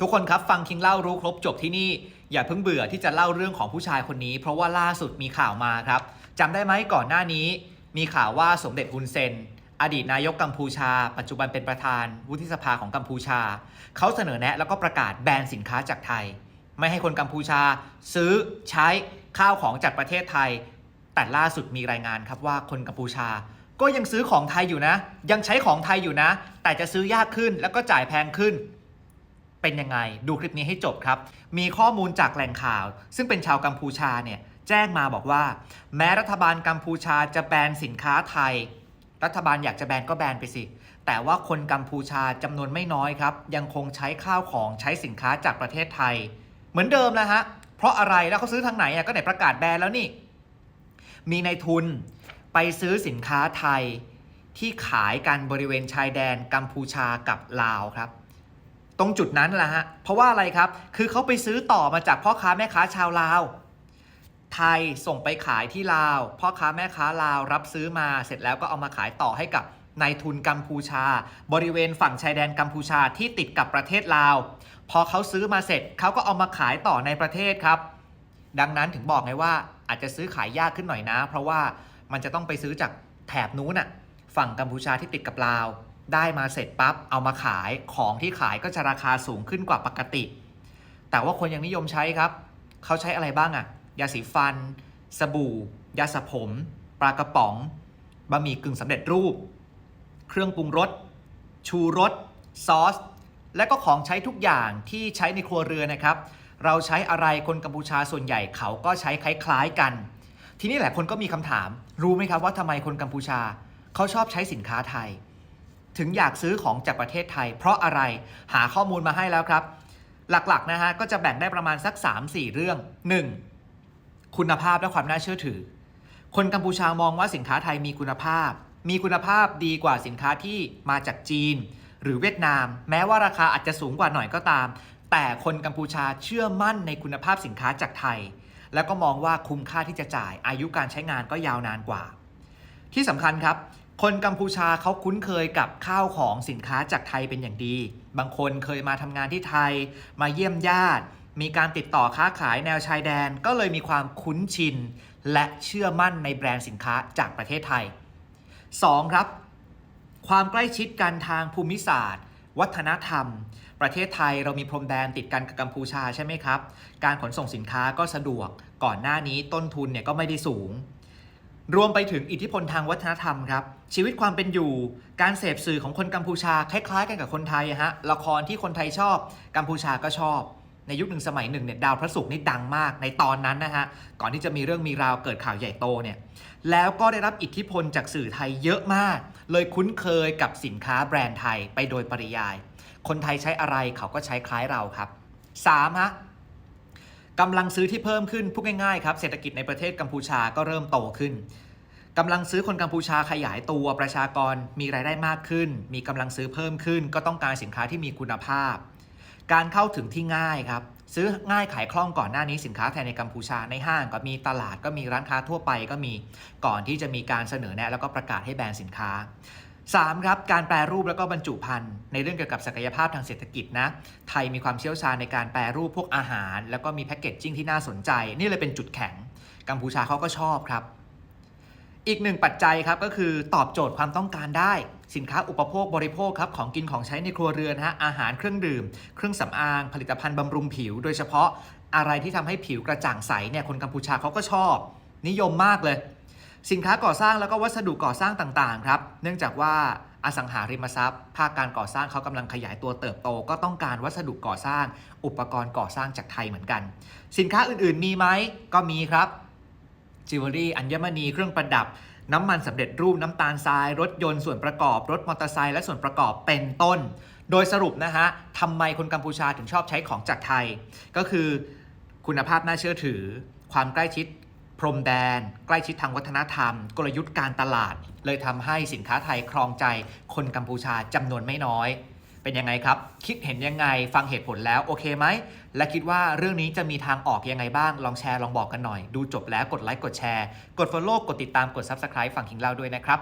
ทุกคนครับฟังคิงเล่ารู้ครบจบที่นี่ อย่าเพิ่งเบื่อที่จะเล่าเรื่องของผู้ชายคนนี้ เพราะว่าล่าสุดมีข่าวมาครับจำได้ไหมก่อนหน้านี้ มีข่าวว่าสมเด็จฮุนเซน อดีตนายกกัมพูชา ปัจจุบันเป็นประธานวุฒิสภาของกัมพูชา เขาเสนอแนะแล้วก็ประกาศแบนสินค้าจากไทย ไม่ให้คนกัมพูชา ซื้อใช้ข้าวของจากประเทศไทย แต่ล่าสุดมีรายงานครับว่าคนกัมพูชา ก็ยังซื้อของไทยอยู่นะ ยังใช้ของไทยอยู่นะ แต่จะซื้อยากขึ้นแล้วก็จ่ายแพงขึ้น เป็นยังไง ดูคลิปนี้ให้จบครับ มีข้อมูลจากแหล่งข่าว ซึ่งเป็นชาวกัมพูชาเนี่ยแจ้งมาบอกว่า แม้รัฐบาลกัมพูชาจะแบนสินค้าไทย รัฐบาลอยากจะแบนก็แบนไปสิ แต่ว่าคนกัมพูชาจำนวนไม่น้อยครับ ยังคงใช้ข้าวของใช้สินค้าจากประเทศไทย เหมือนเดิมนะฮะเพราะอะไรแล้วเขาซื้อทางไหนอะก็ไหนประกาศแบนแล้วนี่ มีในายทุนไปซื้อสินค้าไทยที่ขายกันบริเวณชายแดนกัมพูชากับลาวครับ ตรงจุดนั้นแหละฮะ เพราะว่าอะไรครับ คือเขาไปซื้อต่อมาจากพ่อค้าแม่ค้าชาวลาว ไทยส่งไปขายที่ลาว พ่อค้าแม่ค้าลาวรับซื้อมา เสร็จแล้วก็เอามาขายต่อให้กับนายทุนกัมพูชา บริเวณฝั่งชายแดนกัมพูชาที่ติดกับประเทศลาว พอเขาซื้อมาเสร็จเขาก็เอามาขายต่อในประเทศครับ ดังนั้นถึงบอกไงว่าอาจจะซื้อขายยากขึ้นหน่อยนะ เพราะว่ามันจะต้องไปซื้อจากแถบนู้นน่ะฝั่งกัมพูชาที่ติดกับลาว ได้มาเสร็จปั๊บเอามาขายของที่ขายก็จะราคาสูงขึ้นกว่าปกติ แต่ว่าคนยังนิยมใช้ครับ เขาใช้อะไรบ้างอะยาสีฟัน สบู่ ยาสระผม ปลากระป๋อง บะหมี่กึ่งสำเร็จรูป เครื่องปรุงรส ชูรส ซอส และก็ของใช้ทุกอย่างที่ใช้ในครัวเรือนนะครับ เราใช้อะไรคนกัมพูชาส่วนใหญ่เขาก็ใช้คล้ายๆกัน ทีนี้แหละคนก็มีคำถาม รู้ไหมครับว่าทำไมคนกัมพูชา เขาชอบใช้สินค้าไทย ถึงอยากซื้อของจากประเทศไทย เพราะอะไรหาข้อมูลมาให้แล้วครับ หลักๆนะฮะก็จะแบ่งได้ประมาณสัก 3-4 เรื่อง 1. คุณภาพและความน่าเชื่อถือ คนกัมพูชามองว่าสินค้าไทยมีคุณภาพ มีคุณภาพดีกว่าสินค้าที่มาจากจีน หรือเวียดนาม แม้ว่าราคาอาจจะสูงกว่าหน่อยก็ตาม แต่คนกัมพูชาเชื่อมั่นในคุณภาพสินค้าจากไทย แล้วก็มองว่าคุ้มค่าที่จะจ่ายอายุการใช้งานก็ยาวนานกว่า ที่สำคัญครับ คนกัมพูชาเขาคุ้นเคยกับข้าวของสินค้าจากไทยเป็นอย่างดี บางคนเคยมาทำงานที่ไทย มาเยี่ยมญาติ มีการติดต่อค้าขายแนวชายแดน ก็เลยมีความคุ้นชิน และเชื่อมั่นในแบรนด์สินค้าจากประเทศไทย 2. ครับ ความใกล้ชิดกันทางภูมิศาสตร์ วัฒนธรรม ประเทศไทยเรามีพรมแดนติดกันกับกัมพูชาใช่ไหมครับ การขนส่งสินค้าก็สะดวก ก่อนหน้านี้ต้นทุนเนี่ยก็ไม่ได้สูง รวมไปถึงอิทธิพลทางวัฒนธรรมครับ ชีวิตความเป็นอยู่ การเสพสื่อของคนกัมพูชา คล้าย ๆ กันกับคนไทยฮะละครที่คนไทยชอบ กัมพูชาก็ชอบ ในยุคหนึ่งสมัยหนึ่งเนี่ยดาวพระศุกร์นี่ดังมากในตอนนั้นนะฮะก่อนที่จะมีเรื่องมีราวเกิดข่าวใหญ่โตเนี่ยแล้วก็ได้รับอิทธิพลจากสื่อไทยเยอะมาก เลยคุ้นเคยกับสินค้าแบรนด์ไทยไปโดยปริยาย คนไทยใช้อะไรเขาก็ใช้คล้ายเราครับ 3. ฮะ กำลังซื้อที่เพิ่มขึ้นพูดง่ายๆครับเศรษฐกิจในประเทศกัมพูชาก็เริ่มโตขึ้นกำลังซื้อคนกัมพูชาขยายตัวประชากรมีรายได้มากขึ้น มีกำลังซื้อเพิ่มขึ้น ก็ต้องการสินค้าที่มีคุณภาพ การเข้าถึงที่ง่ายครับ ซื้อง่ายขายคล่องก่อนหน้านี้สินค้าไทยในกัมพูชาในห้างก็มีตลาดก็มีร้านค้าทั่วไปก็มีก่อนที่จะมีการเสนอแนะแล้วก็ประกาศให้แบนสินค้า 3. ครับการแปรรูปแล้วก็บรรจุภัณฑ์ในเรื่องเกี่ยวกับศักยภาพทางเศรษฐกิจนะไทยมีความเชี่ยวชาญในการแปรรูปพวกอาหาร แล้วก็มีแพคเกจจิ้งที่น่าสนใจ นี่เลยเป็นจุดแข็ง กัมพูชาเขาก็ชอบครับ อีกหนึ่งปัจจัยครับก็คือตอบโจทย์ความต้องการได้ สินค้าอุปโภคบริโภคครับของกินของใช้ในครัวเรือนฮะอาหารเครื่องดื่ม เครื่องสำอาง ผลิตภัณฑ์บำรุงผิว โดยเฉพาะอะไรที่ทำให้ผิวกระจ่างใสเนี่ยคนกัมพูชาเขาก็ชอบ นิยมมากเลย สินค้าก่อสร้างแล้วก็วัสดุก่อสร้างต่างๆครับ เนื่องจากว่าอสังหาริมทรัพย์ ภาคการก่อสร้างเขากำลังขยายตัวเติบโต ก็ต้องการวัสดุก่อสร้าง อุปกรณ์ก่อสร้างจากไทยเหมือนกัน สินค้าอื่นๆมีไหมก็มีครับจิวเวลรี่อัญมณีเครื่องประดับ น้ำมันสำเร็จรูปน้ำตาลทราย รถยนต์ส่วนประกอบ รถมอเตอร์ไซค์และส่วนประกอบเป็นต้น โดยสรุปนะฮะทำไมคนกัมพูชาถึงชอบใช้ของจากไทย ก็คือคุณภาพน่าเชื่อถือ ความใกล้ชิด รมแดน ใกล้ชิดทางวัฒนธรรม กลยุทธ์การตลาด เลยทำให้สินค้าไทยครองใจคนกัมพูชาจำนวนไม่น้อย เป็นยังไงครับ คิดเห็นยังไงฟังเหตุผลแล้วโอเคไหม และคิดว่าเรื่องนี้จะมีทางออกยังไงบ้าง ลองแชร์ลองบอกกันหน่อย ดูจบแล้วกดไลค์กดแชร์ กด Follow กดติดตามกด Subscribe ฝั่งคิงเล่าด้วยนะครับ